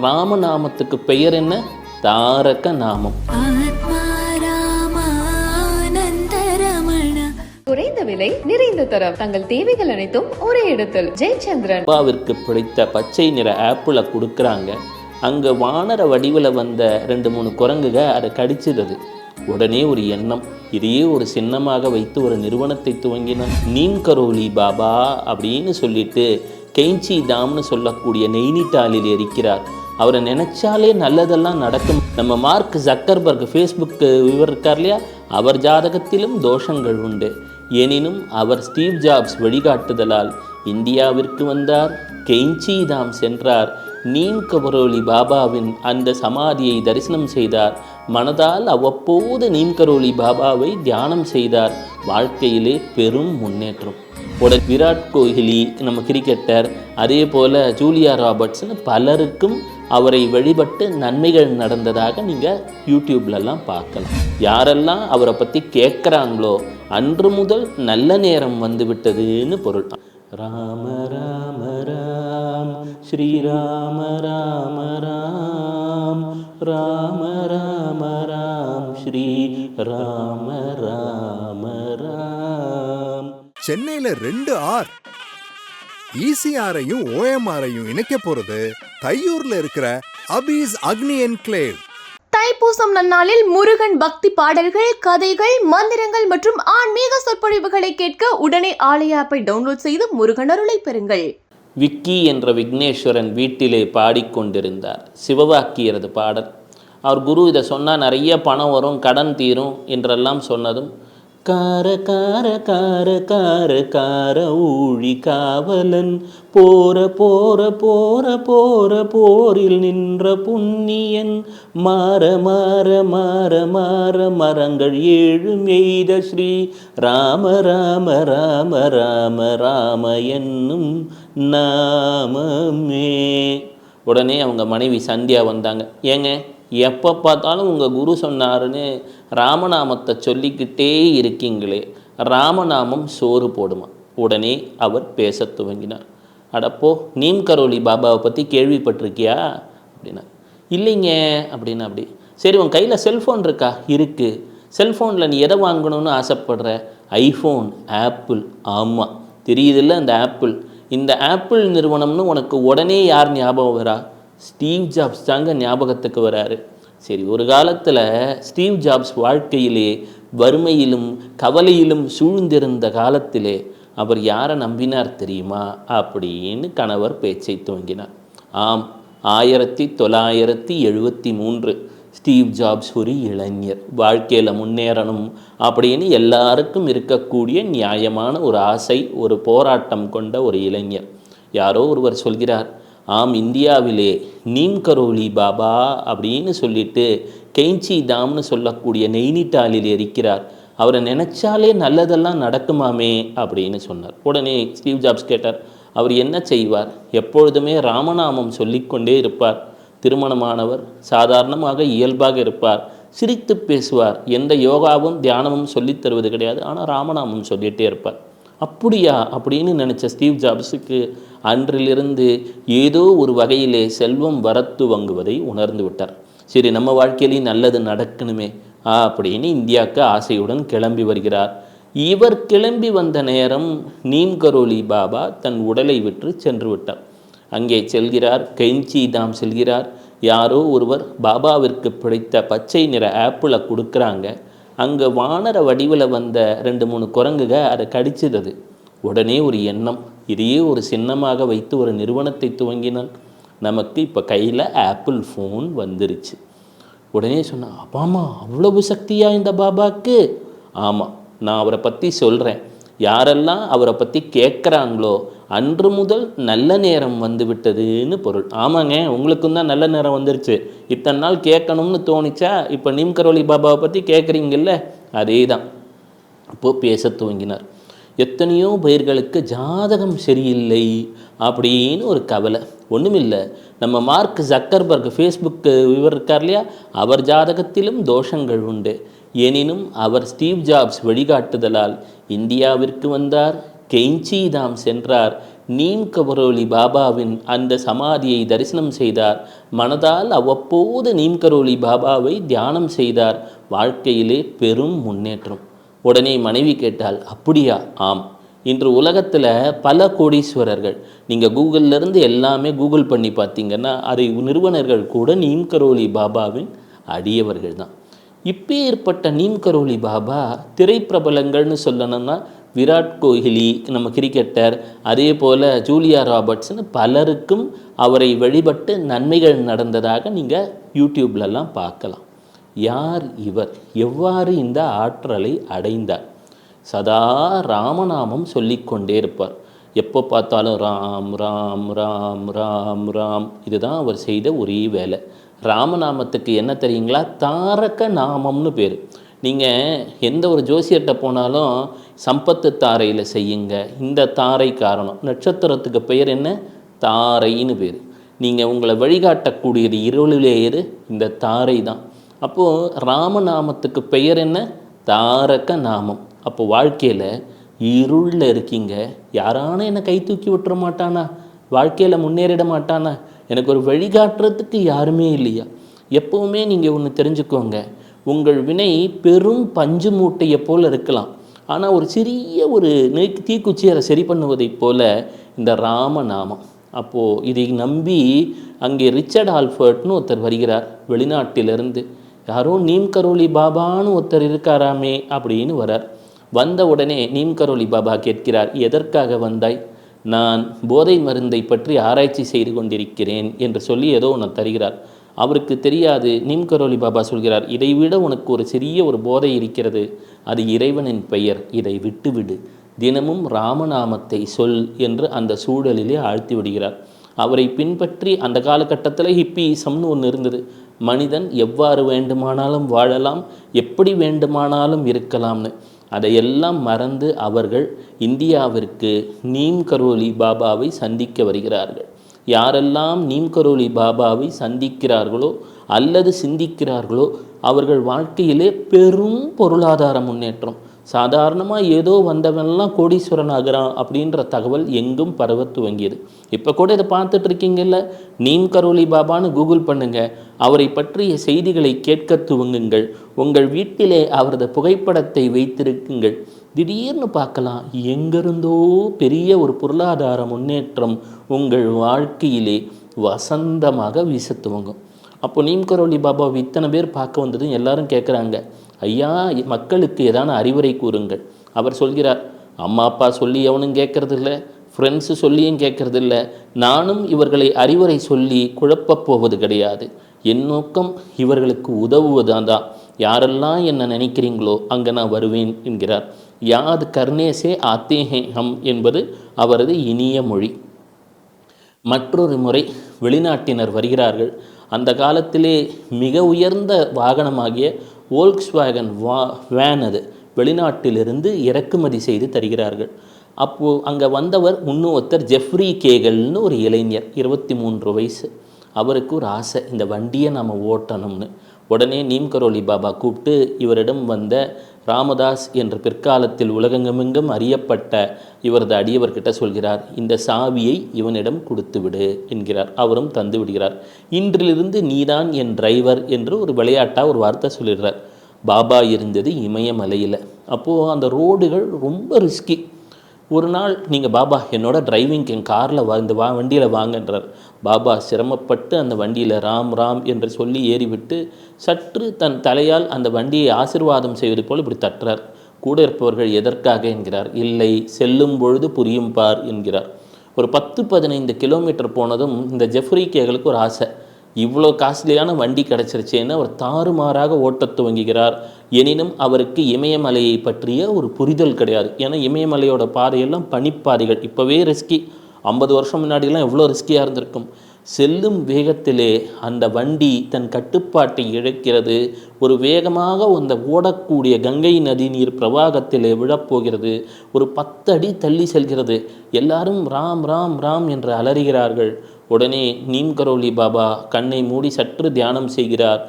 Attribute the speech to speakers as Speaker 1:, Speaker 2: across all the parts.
Speaker 1: ராமநாமத்துக்கு பெயர் என்ன? தாரக நாமம்
Speaker 2: குறைந்த விலை நிறைந்த தரம். தங்கள் தேவைகள் அனைத்தும் ஒரே இடத்தில். ஜெயச்சந்திரன்.
Speaker 1: அப்பாவிற்கு பிடித்த பச்சை நிற ஆப்பிளை கொடுக்குறாங்க. அங்கே வானர வடிவில் வந்த ரெண்டு மூணு குரங்குக அதை கடிச்சிடுது உடனே ஒரு எண்ணம். இதையே ஒரு சின்னமாக வைத்து ஒரு நிறுவனத்தை துவங்கினான் நீம் கரோலி பாபா அப்படின்னு சொல்லிட்டு கெய்ச்சி தாம்னு சொல்லக்கூடிய நெய்னிட்டாலில் இருக்கிறார். அவரை நினைச்சாலே நல்லதெல்லாம் நடக்கும். நம்ம மார்க் ஜக்கர்பர்க் ஃபேஸ்புக் இவர் இருக்கார் இல்லையா? அவர் ஜாதகத்திலும் தோஷங்கள் உண்டு. எனினும் அவர் ஸ்டீவ் ஜாப்ஸ் வழிகாட்டுதலால் இந்தியாவிற்கு வந்தார். கெய்ஞ்சி தாம் சென்றார். நீம் கபரோலி பாபாவின் அந்த சமாதியை தரிசனம் செய்தார். மனதால் அவ்வப்போது நீம் கரோலி பாபாவை தியானம் செய்தார். வாழ்க்கையிலே பெரும் முன்னேற்றம். உடன் விராட் கோஹ்லி நம்ம கிரிக்கெட்டர் அதே போல் ஜூலியா ராபர்ட்ஸ்னு பலருக்கும் அவரை வழிபட்டு நன்மைகள் நடந்ததாக நீங்கள் யூடியூப்லலாம் பார்க்கலாம். யாரெல்லாம் அவரை பற்றி கேட்குறாங்களோ அன்று முதல் நல்ல நேரம் வந்து விட்டதுன்னு பொருள். ராம ராம ராம் ஸ்ரீராம ராம ராம் ராம ராம ராம் ஸ்ரீ ராம ராம ராம்.
Speaker 3: சென்னையில் ரெண்டு ஆர். ஈசிஆரையும் ஓஎம்ஆரையும் இணைக்க போகிறது தையூர்ல இருக்கிற அபீஸ் அக்னி என்க்ளேவ்.
Speaker 4: தைப்பூசம் நன்னாளில் முருகன் பக்தி பாடல்கள் கதைகள் மந்திரங்கள் மற்றும் ஆன்மீக சொற்பொழிவுகளை கேட்க உடனே ஆலய ஆப்பை டவுன்லோட் செய்து முருகன் அருளை பெறுங்கள்.
Speaker 1: விக்கி என்ற விக்னேஸ்வரன் வீட்டிலே பாடிக்கொண்டிருந்தார். சிவவாக்கியரது பாடல். அவர் குரு இதை சொன்னால் நிறைய பணம் வரும் கடன் தீரும் என்றெல்லாம் சொன்னதும் கார கார கார கார கார ஊழி காவலன். போற போற போற போற போரில் நின்ற புண்ணியன். மாற மாற மாற மாற மரங்கள் ஏழும் எய்த ஸ்ரீ ராம ராம ராம ராம ராம என்னும் நாமமே. உடனே அவங்க மனைவி சந்தியா வந்தாங்க. ஏங்க? எப்போ பார்த்தாலும் உங்கள் குரு சொன்னாருன்னு ராமநாமத்தை சொல்லிக்கிட்டே இருக்கீங்களே ராமநாமம் சோறு போடுமா? உடனே அவர் பேசத் துவங்கினார். அடப்போ நீம் கரோலி பாபாவை பற்றி கேள்விப்பட்டிருக்கியா? அப்படின்னா இல்லைங்க அப்படின்னா அப்படி. சரி உன் கையில் செல்ஃபோன் இருக்கா? இருக்குது செல்ஃபோனில் நீ எதை வாங்கணும்னு ஆசைப்படுற? IPhone Apple. ஆமாம் தெரியுதில்ல அந்த ஆப்பிள். இந்த ஆப்பிள் நிறுவனம்னு உனக்கு உடனே யார் ஞாபகம் வரா? ஸ்டீவ் ஜாப்ஸ் தாங்க ஞாபகத்துக்கு வராரு. சரி ஒரு காலத்தில் ஸ்டீவ் ஜாப்ஸ் வாழ்க்கையிலே வறுமையிலும் கவலையிலும் சூழ்ந்திருந்த காலத்திலே அவர் யாரை நம்பினார் தெரியுமா? அப்படின்னு கணவர் பேச்சை துவங்கினார். ஆம் ஆயிரத்தி தொள்ளாயிரத்தி எழுபத்தி மூன்று ஸ்டீவ் ஜாப்ஸ் ஒரு இளைஞர். வாழ்க்கையில் முன்னேறணும் அப்படின்னு எல்லாருக்கும் இருக்கக்கூடிய நியாயமான ஒரு ஆசை ஒரு போராட்டம் கொண்ட ஒரு இளைஞர். யாரோ ஒருவர் சொல்கிறார் ஆம் இந்தியாவிலே நீம் கரோலி பாபா அப்படின்னு சொல்லிட்டு கெய்ஞ்சி தாம்னு சொல்லக்கூடிய நெய்னிட்டாலில் இருக்கிறார். அவரை நினைச்சாலே நல்லதெல்லாம் நடக்குமாமே அப்படின்னு சொன்னார். உடனே ஸ்டீவ் ஜாப்ஸ் கேட்டார் அவர் என்ன செய்வார்? எப்பொழுதுமே ராமநாமம் சொல்லிக்கொண்டே இருப்பார். திருமணமானவர் சாதாரணமாக இயல்பாக இருப்பார். சிரித்து பேசுவார். எந்த யோகாவும் தியானமும் சொல்லித் தருவது கிடையாது. ஆனால் ராமநாமம் சொல்லிகிட்டே இருப்பார். அப்படியா? அப்படின்னு நினச்ச ஸ்டீவ் ஜாப்ஸுக்கு அன்றிலிருந்து ஏதோ ஒரு வகையிலே செல்வம் வரத்து வாங்குவதை உணர்ந்து விட்டார். சரி நம்ம வாழ்க்கையிலையும் நல்லது நடக்கணுமே ஆ அப்படின்னு இந்தியாவுக்கு ஆசையுடன் கிளம்பி வருகிறார். இவர் கிளம்பி வந்த நேரம் நீம் கரோலி பாபா தன் உடலை விற்று சென்று விட்டார். அங்கே செல்கிறார் கெஞ்சி தாம் செல்கிறார். யாரோ ஒருவர் பாபாவிற்கு பிடித்த பச்சை நிற ஆப்பிளை கொடுக்குறாங்க. அங்கே வானர வடிவில் வந்த ரெண்டு மூணு குரங்குக அதை கடிச்சிடுது உடனே ஒரு எண்ணம் இதையே ஒரு சின்னமாக வைத்து ஒரு நிறுவனத்தை துவங்கினான். நமக்கு இப்போ கையில் ஆப்பிள் ஃபோன் வந்துருச்சு. உடனே சொன்னான் அப்பாமா அவ்வளவு சக்தியா இந்த பாபாக்கு? ஆமாம் நான் அவரை பற்றி சொல்கிறேன் யாரெல்லாம் அவரை பற்றி கேட்குறாங்களோ அன்று முதல் நல்ல நேரம் வந்துவிட்டதுன்னு பொருள். ஆமாங்க உங்களுக்கும் தான் நல்ல நேரம் வந்துருச்சு. இத்தனை நாள் கேட்கணும்னு தோணிச்சா இப்போ நீம்கரோலி பாபாவை பற்றி கேட்குறீங்கல்ல அதே தான் அப்போது பேச துவங்கினார். எத்தனையோ பயிர்களுக்கு ஜாதகம் சரியில்லை அப்படின்னு ஒரு கவலை. ஒன்றுமில்லை நம்ம மார்க் ஜக்கர்பர்க் ஃபேஸ்புக் இவர் இருக்கார் இல்லையா? அவர் ஜாதகத்திலும் தோஷங்கள் உண்டு. எனினும் அவர் ஸ்டீவ் ஜாப்ஸ் வழிகாட்டுதலால் இந்தியாவிற்கு வந்தார். கெஞ்சிதாம் தாம் சென்றார். நீம் கரோலி பாபாவின் அந்த சமாதியை தரிசனம் செய்தார். மனதால் அவ்வப்போது நீம் கரோலி பாபாவை தியானம் செய்தார். வாழ்க்கையிலே பெரும் முன்னேற்றம். உடனே மனைவி கேட்டால் அப்படியா? ஆம். இன்று உலகத்தில் பல கோடீஸ்வரர்கள். நீங்கள் கூகுளிலேருந்து எல்லாமே கூகுள் பண்ணி பார்த்தீங்கன்னா அதை நிறுவனர்கள் கூட நீம் கரோலி பாபாவின் அடியவர்கள் தான். இப்போ ஏற்பட்ட நீம் கரோலி பாபா திரைப்பிரபலங்கள்னு சொல்லணும்னா விராட் கோஹ்லி நம்ம கிரிக்கெட்டர் அதே போல் ஜூலியா ராபர்ட்ஸ்னு பலருக்கும் அவரை வழிபட்டு நன்மைகள் நடந்ததாக நீங்கள் யூடியூப்லலாம் பார்க்கலாம். யார் இவர்? எவ்வாறு இந்த ஆற்றலை அடைந்தார்? சதா ராமநாமம் சொல்லிக்கொண்டே இருப்பார். எப்போ பார்த்தாலும் ராம் ராம் ராம் ராம் ராம். இதுதான் அவர் செய்த ஒரே வேலை. ராமநாமத்துக்கு என்ன தெரியுங்களா? தாரக நாமம்னு பேர். நீங்கள் எந்த ஒரு ஜோசியர்கிட்ட போனாலும் சம்பத்து தாரையில் செய்யுங்க. இந்த தாரை காரணம். நட்சத்திரத்துக்கு பெயர் என்ன? தாரைன்னு பேர். நீங்கள் உங்களை வழிகாட்டக்கூடியது இருளிலேயரு இந்த தாரை தான். அப்போது ராமநாமத்துக்கு பெயர் என்ன? தாரக நாமம். அப்போ வாழ்க்கையில் இருளில் இருக்கீங்க. யாரான என்னை கை தூக்கி விட்டுற மாட்டானா? வாழ்க்கையில் முன்னேறிட மாட்டானா? எனக்கு ஒரு வழிகாட்டுறதுக்கு யாருமே இல்லையா? எப்போவுமே நீங்கள் ஒன்று தெரிஞ்சுக்கோங்க. உங்கள் வினை பெரும் பஞ்சு மூட்டையை போல் இருக்கலாம். ஆனால் ஒரு சிறிய ஒரு நெய் தீக்குச்சியை அதை சரி பண்ணுவதைப் போல இந்த ராமநாமம் அப்போது இதை நம்பி அங்கே ரிச்சர்ட் ஆல்ஃபர்ட்னு ஒருத்தர் வருகிறார் வெளிநாட்டிலிருந்து. யாரோ நீம் கரோலி பாபான்னு ஒருத்தர் இருக்காராமே அப்படின்னு வரார். வந்த உடனே நீம் கரோலி பாபா கேட்கிறார் எதற்காக வந்தாய்? நான் போதை மருந்தை பற்றி ஆராய்ச்சி செய்து கொண்டிருக்கிறேன் என்று சொல்லி ஏதோ ஒன்று தருகிறார். அவருக்கு தெரியாது. நீம் கரோலி பாபா சொல்கிறார் இதைவிட உனக்கு ஒரு சிறிய ஒரு போதை இருக்கிறது. அது இறைவனின் பெயர். இதை விட்டுவிடு. தினமும் ராமநாமத்தை சொல் என்று அந்த சூழலிலே ஆழ்த்தி விடுகிறார். அவரை பின்பற்றி அந்த காலகட்டத்தில் ஹிப்பிசம்னு ஒன்று இருந்தது. மனிதன் எவ்வாறு வேண்டுமானாலும் வாழலாம் எப்படி வேண்டுமானாலும் இருக்கலாம்னு. அதையெல்லாம் மறந்து அவர்கள் இந்தியாவிற்கு நீம் கரோலி பாபாவை சந்திக்க வருகிறார்கள். யாரெல்லாம் நீம்கரோலி பாபாவை சந்திக்கிறார்களோ அல்லது சிந்திக்கிறார்களோ அவர்கள் வாழ்க்கையிலே பெரும் பொருளாதார முன்னேற்றம். சாதாரணமாக ஏதோ வந்தவன்லாம் கோடீஸ்வரன் ஆகிறான் அப்படின்ற தகவல் எங்கும் பரவ துவங்கியது. இப்போ கூட இதை பார்த்துட்டு இருக்கீங்கல்ல? நீம் கரோலி பாபான்னு கூகுள் பண்ணுங்கள் அவரை பற்றிய செய்திகளை கேட்க துவங்குங்கள். உங்கள் வீட்டிலே அவரது புகைப்படத்தை வைத்திருக்குங்கள். திடீர்னு பார்க்கலாம் எங்கிருந்தோ பெரிய ஒரு பொருளாதார முன்னேற்றம் உங்கள் வாழ்க்கையிலே வசந்தமாக வீச துவங்கும். அப்போ நீம் கரோலி பாபாவை இத்தனை பேர் பார்க்க வந்ததும் எல்லாரும் கேட்குறாங்க ஐயா மக்களுக்கு ஏதான அறிவுரை கூறுங்கள். அவர் சொல்கிறார் அம்மா அப்பா சொல்லி எவனும் கேட்கறதில்ல ஃப்ரெண்ட்ஸு சொல்லியும் கேட்கறதில்ல. நானும் இவர்களை அறிவுரை சொல்லி குழப்பப் போவது கிடையாது. என் நோக்கம் இவர்களுக்கு உதவுவதான் தான். யாரெல்லாம் என்ன நினைக்கிறீங்களோ அங்கே நான் வருவேன் என்கிறார். யாது கர்ணேசே ஆத்தேகம் ஹம் என்பது அவரது இனிய மொழி. மற்றொரு முறை வெளிநாட்டினர் வருகிறார்கள். அந்த காலத்திலே மிக உயர்ந்த வாகனமாகிய வோல்க்ஸ் வேகன் வா வேன் அது வெளிநாட்டிலிருந்து இறக்குமதி செய்து தருகிறார்கள். அப்போது அங்கே வந்தவர் இன்னும் ஒருத்தர் ஜெஃப்ரி கேகல்னு ஒரு இளைஞர் இருபத்தி மூன்று வயசு. அவருக்கு ஒரு ஆசை இந்த வண்டியை நாம் ஓட்டணும்னு. உடனே நீம் கரோலி பாபா கூப்பிட்டு இவரிடம் வந்த ராமதாஸ் என்ற பிற்காலத்தில் உலகெங்குமெங்கும் அறியப்பட்ட இவரது அடியவர்கிட்ட சொல்கிறார் இந்த சாவியை இவனிடம் கொடுத்து விடு என்கிறார். அவரும் தந்து விடுகிறார். இன்றிலிருந்து நீதான் என் டிரைவர் என்று ஒரு விளையாட்டாக ஒரு வார்த்தை சொல்லிடுறார். பாபா இருந்தது இமயமலையில். அப்போது அந்த ரோடுகள் ரொம்ப ரிஸ்கி ஒரு நாள் நீங்கள் பாபா என்னோட டிரைவிங் என் காரில் வா இந்த வா வண்டியில் வாங்கன்றார். பாபா சிரமப்பட்டு அந்த வண்டியில் ராம் ராம் என்று சொல்லி ஏறிவிட்டு சற்று தன் தலையால் அந்த வண்டியை ஆசிர்வாதம் செய்வது போல் இப்படி தட்டுறார். கூட இருப்பவர்கள் எதற்காக? என்கிறார். இல்லை செல்லும் பொழுது புரியும் பார் என்கிறார். ஒரு பத்து பதினைந்து கிலோமீட்டர் போனதும் இந்த ஜெஃப்ரி கேகளுக்கு ஒரு ஆசை. இவ்வளோ காஸ்ட்லியான வண்டி கிடச்சிருச்சேன்னு அவர் தாறுமாறாக ஓட்டத் துவங்குகிறார். எனினும் அவருக்கு இமயமலையை பற்றிய ஒரு புரிதல் கிடையாது. ஏன்னா இமயமலையோட பாதையெல்லாம் பனிப்பாதைகள் இப்போவே ரிஸ்கி ஐம்பது வருஷம் முன்னாடிலாம் எவ்வளோ ரிஸ்கியாக இருந்திருக்கும். செல்லும் வேகத்திலே அந்த வண்டி தன் கட்டுப்பாட்டை இழக்கிறது. ஒரு வேகமாக அந்த ஓடக்கூடிய கங்கை நதி நீர் பிரவாகத்திலே விழப்போகிறது. ஒரு பத்து அடி தள்ளி செல்கிறது. எல்லாரும் ராம் ராம் ராம் என்று அலறுகிறார்கள். உடனே நீம் கரோலி பாபா கண்ணை மூடி சற்று தியானம் செய்கிறார்.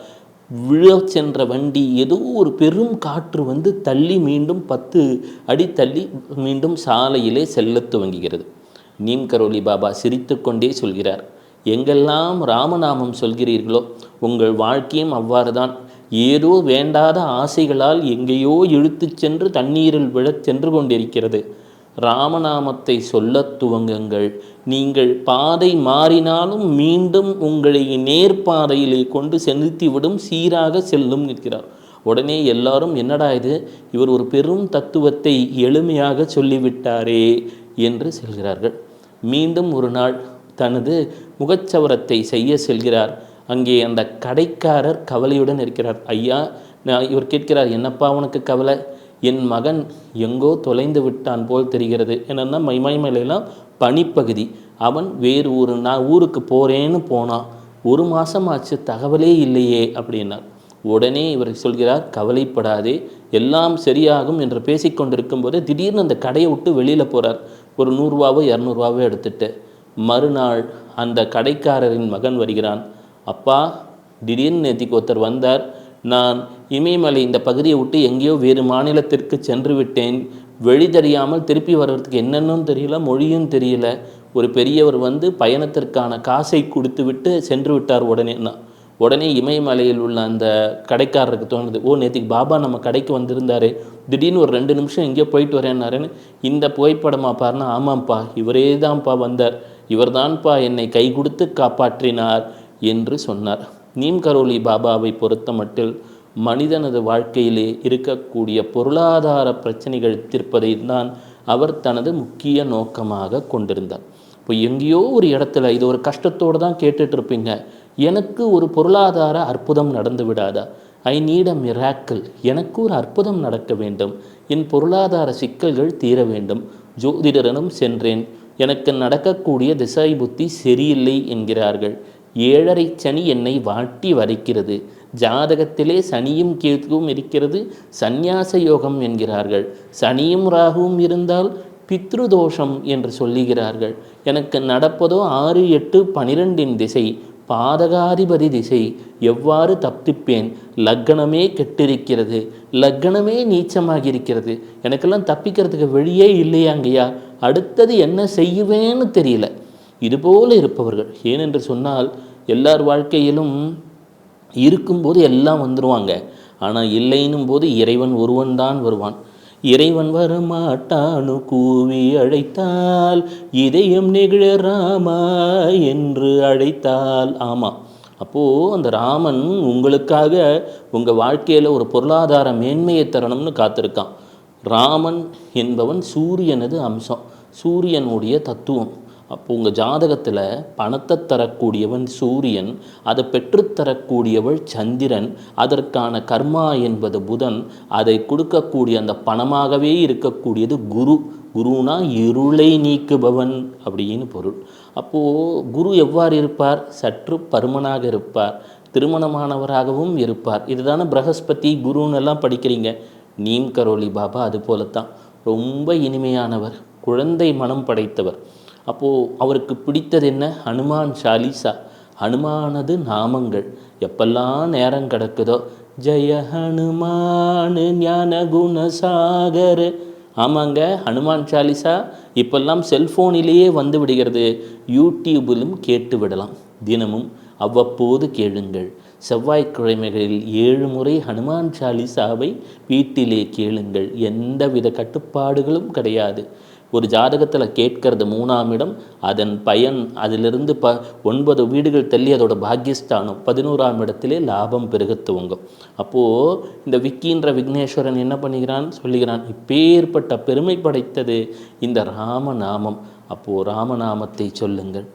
Speaker 1: விழச் சென்ற வண்டி ஏதோ ஒரு பெரும் காற்று வந்து தள்ளி மீண்டும் பத்து அடி தள்ளி மீண்டும் சாலையிலே செல்ல துவங்குகிறது. நீம் கரோலி பாபா சிரித்துக்கொண்டே சொல்கிறார் எங்கெல்லாம் ராமநாமம் சொல்கிறீர்களோ உங்கள் வாழ்க்கையும் அவ்வாறு தான் ஏதோ வேண்டாத ஆசைகளால் எங்கேயோ இழுத்துச் சென்று தண்ணீரில் விழச் சென்று கொண்டிருக்கிறது. ராமநாமத்தை சொல்லத் துவங்குங்கள். நீங்கள் பாதை மாறினாலும் மீண்டும் உங்களை நேர்பாதையிலே கொண்டு செலுத்திவிடும் சீராக செல்லும் நிற்கிறார். உடனே எல்லாரும் என்னடா இது? இவர் ஒரு பெரும் தத்துவத்தை எளிமையாக சொல்லிவிட்டாரே என்று செல்கிறார்கள். மீண்டும் ஒரு நாள் தனது முகச்சவரத்தை செய்ய செல்கிறார். அங்கே அந்த கடைக்காரர் கவலையுடன் இருக்கிறார். ஐயா நான் இவர் கேட்கிறார் என்னப்பா உனக்கு கவலை? என் மகன் எங்கோ தொலைந்து விட்டான் போல் தெரிகிறது. என்னென்னா மைமைமலையெல்லாம் பனிப்பகுதி. அவன் வேறு ஒரு நான் ஊருக்கு போகிறேன்னு போனான் ஒரு மாதம் ஆச்சு தகவலே இல்லையே அப்படின்னார். உடனே இவர் சொல்கிறார் கவலைப்படாதே எல்லாம் சரியாகும் என்று பேசிக்கொண்டிருக்கும் போது திடீர்னு அந்த கடையை விட்டு வெளியில் போகிறார் ஒரு நூறுரூவாவோ இரநூறுவாவோ எடுத்துட்டு மறுநாள் அந்த கடைக்காரரின் மகன் வருகிறான். அப்பா திடீர்னு நேத்திக்கு ஒருத்தர் வந்தார். நான் இமயமலை இந்த பகுதியை விட்டு எங்கேயோ வேறு மாநிலத்திற்கு சென்று விட்டேன் வெளி தெரியாமல் திருப்பி வர்றதுக்கு என்னென்னு தெரியல மொழியும் தெரியல. ஒரு பெரியவர் வந்து பயணத்திற்கான காசை கொடுத்து விட்டு சென்று விட்டார் உடனே. நான் உடனே இமயமலையில் உள்ள அந்த கடைக்காரருக்கு தோணுது ஓ நேற்றுக்கு பாபா நம்ம கடைக்கு வந்திருந்தாரு. திடீர்னு ஒரு ரெண்டு நிமிஷம் எங்கேயோ போயிட்டு வரேன்னாருன்னு இந்த புகைப்படமா பாருன்னா ஆமாம்ப்பா இவரே தான்ப்பா வந்தார். இவர்தான்ப்பா என்னை கை கொடுத்து காப்பாற்றினார் என்று சொன்னார். நீம் கரோலி பாபாவை பொறுத்த மட்டில் மனிதனது வாழ்க்கையிலே இருக்கக்கூடிய பொருளாதார பிரச்சனைகள் தீர்ப்பதை தான் அவர் தனது முக்கிய நோக்கமாக கொண்டிருந்தார். இப்போ எங்கேயோ ஒரு இடத்துல இது ஒரு கஷ்டத்தோடு தான் கேட்டுட்டு இருப்பீங்க எனக்கு ஒரு பொருளாதார அற்புதம் நடந்து விடாதா? I need a miracle. எனக்கு ஒரு அற்புதம் நடக்க வேண்டும். என் பொருளாதார சிக்கல்கள் தீர வேண்டும். ஜோதிடரனும் சென்றேன். எனக்கு நடக்கக்கூடிய திசை புத்தி சரியில்லை என்கிறார்கள். ஏழரை சனி என்னை வாட்டி வரைக்கிறது ஜாதகத்திலே சனியும் கேதுவும் இருக்கிறது. சந்நியாச யோகம் என்கிறார்கள். சனியும் ராகுவும் இருந்தால் பித்ருதோஷம் என்று சொல்லுகிறார்கள். எனக்கு நடப்பதோ ஆறு எட்டு பனிரெண்டின் திசை. பாதகாதிபதி திசை. எவ்வாறு தப்பிப்பேன்? லக்கணமே கெட்டிருக்கிறது. லக்கணமே நீச்சமாகியிருக்கிறது. எனக்கெல்லாம் தப்பிக்கிறதுக்கு வழியே இல்லையாங்கய்யா. அடுத்தது என்ன செய்வேன்னு தெரியல. இதுபோல இருப்பவர்கள். ஏனென்று சொன்னால் எல்லார் வாழ்க்கையிலும் இருக்கும்போது எல்லாம் வந்துடுவாங்க ஆனால் இல்லைன்னும் போது இறைவன் ஒருவன் தான் வருவான். இறைவன் வரமாட்டானு? கூவி அழைத்தால் இதயம் நெகிழ ராமா என்று அழைத்தால். ஆமாம் அப்போது அந்த ராமன் உங்களுக்காக உங்கள் வாழ்க்கையில் ஒரு பொருளாதார மேன்மையை தரணும்னு காத்திருக்கான். ராமன் என்பவன் சூரியனது அம்சம். சூரியனுடைய தத்துவம். அப்போ உங்கள் ஜாதகத்தில் பணத்தை தரக்கூடியவன் சூரியன் அதை பெற்றுத்தரக்கூடியவள் சந்திரன் அதற்கான கர்மா என்பது புதன் அதை கொடுக்கக்கூடிய அந்த பணமாகவே இருக்கக்கூடியது குரு. குருனா இருளை நீக்குபவன் அப்படின்னு பொருள். அப்போது குரு எவ்வாறு இருப்பார்? சற்று பருமனாக இருப்பார் திருமணமானவராகவும் இருப்பார். இதுதானே பிரகஸ்பதி குருன்னு எல்லாம் படிக்கிறீங்க. நீம் கரோலி பாபா அது போலத்தான். ரொம்ப இனிமையானவர் குழந்தை மனம் படைத்தவர். அப்போது அவருக்கு பிடித்தது என்ன? ஹனுமான் சாலிசா. ஹனுமானது நாமங்கள். எப்பெல்லாம் நேரம் கிடக்குதோ? ஜெய ஹனுமான் ஞான குணசாகர். ஆமாங்க ஹனுமான் சாலிசா இப்பெல்லாம் செல்ஃபோனிலேயே வந்து விடுகிறது. யூடியூபிலும் கேட்டு விடலாம். தினமும் அவ்வப்போது கேளுங்கள். செவ்வாய்க்கிழமைகளில் ஏழு முறை ஹனுமான் சாலிசாவை வீட்டிலே கேளுங்கள். எந்தவித கட்டுப்பாடுகளும் கிடையாது. ஒரு ஜாதகத்தில் கேட்கறது மூணாம் இடம் அதன் பயன் அதிலிருந்து ப ஒன்பது வீடுகள் தள்ளி அதோட பாக்கியஸ்தானம் பதினோராம் இடத்திலே லாபம் பெருக துவங்கும் அப்போது இந்த விக்கின்ற விக்னேஸ்வரன் என்ன பண்ணுகிறான் சொல்லுகிறான் இப்பேற்பட்ட பெருமை படைத்தது இந்த ராமநாமம். அப்போது ராமநாமத்தை சொல்லுங்கள்.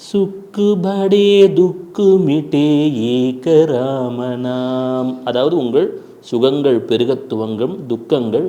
Speaker 1: சுக்கு படே துக்கு மிட்டே ஏக ராமநாம். அதாவது உங்கள் சுகங்கள் பெருகத் துவங்கும் துக்கங்கள்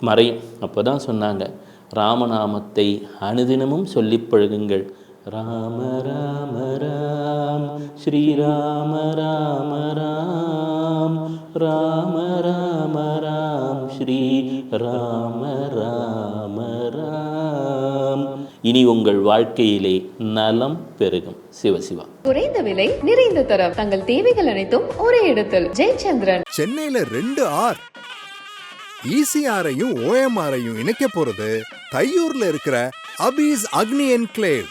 Speaker 1: மறையும். அப்போ தான் சொன்னாங்க ராமநாமத்தை அனுதினமும் சொல்லிப் பழகுங்கள். ராம ராம ராம். ஸ்ரீராம ராம ராம். ராம ராம ராம். ஸ்ரீ ராம ராம ராம். இனி உங்கள் வாழ்க்கையிலே நலம் பெருகும். சிவசிவா
Speaker 2: குறைந்த விலை நிறைந்த தரம். தங்கள் தேவைகள் அனைத்தும் ஒரே இடத்தில். ஜெயச்சந்திரன்.
Speaker 3: சென்னையில ரெண்டு ஆர். ஈசிஆரையும் ஓஎம்ஆரையும் இணைக்க போறது தையூர்ல இருக்கிற அபீஸ் அக்னி என்க்ளேவ்.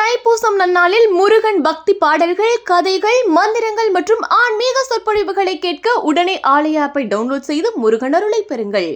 Speaker 4: தைப்பூசம் நன்னாளில் முருகன் பக்தி பாடல்கள் கதைகள் மந்திரங்கள் மற்றும் ஆன்மீக சொற்பொழிவுகளை கேட்க உடனே ஆலய ஆப்பை டவுன்லோட் செய்து முருகன் அருளை பெறுங்கள்.